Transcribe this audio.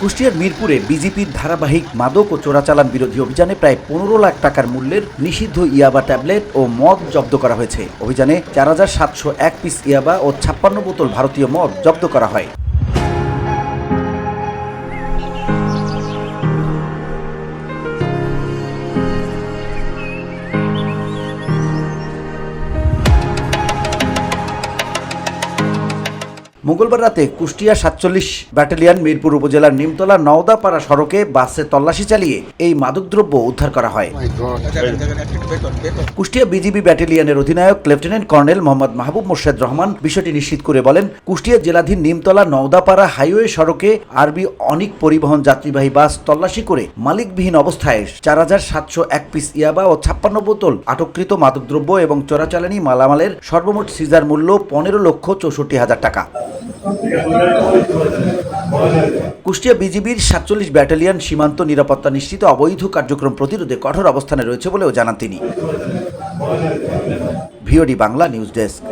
কুষ্টিয়ার মিরপুরে বিজেপির ধারাবাহিক মাদক ও চোরাচালান বিরোধী অভিযানে প্রায় পনেরো লাখ টাকার মূল্যের নিষিদ্ধ ইয়াবা ট্যাবলেট ও মদ জব্দ করা হয়েছে। অভিযানে চার হাজার সাতশো এক পিস ইয়াবা ও ছাপ্পান্ন বোতল ভারতীয় মদ জব্দ করা হয়। মঙ্গলবার রাতে কুষ্টিয়া সাতচল্লিশ ব্যাটালিয়ন মিরপুর উপজেলার নিমতলা নওদাপাড়া সড়কে বাসে তল্লাশি চালিয়ে এই মাদকদ্রব্য উদ্ধার করা হয়। কুষ্টিয়া বিজিবি ব্যাটালিয়নের অধিনায়ক লেফটেন্যান্ট কর্নেল মোহাম্মদ মাহবুব মোর্শেদ রহমান বিষয়টি নিশ্চিত করে বলেন, কুষ্টিয়া জেলাধীন নিমতলা নওদাপাড়া হাইওয়ে সড়কে আরবি অনিক পরিবহন যাত্রীবাহী বাস তল্লাশি করে মালিকবিহীন অবস্থায় চার হাজার সাতশো এক পিস ইয়াবা ও ছাপ্পান্ন বোতল আটককৃত মাদকদ্রব্য এবং চোরাচালানি মালামালের সর্বমোট সিজার মূল্য পনেরো লক্ষ চৌষট্টি হাজার টাকা। কুষ্টিয়া বিজিবির সাতচল্লিশ ব্যাটালিয়ন সীমান্ত নিরাপত্তা নিশ্চিত অবৈধ কার্যক্রম প্রতিরোধে কঠোর অবস্থানে রয়েছে বলেও জানান তিনি। VOD Bangla news desk.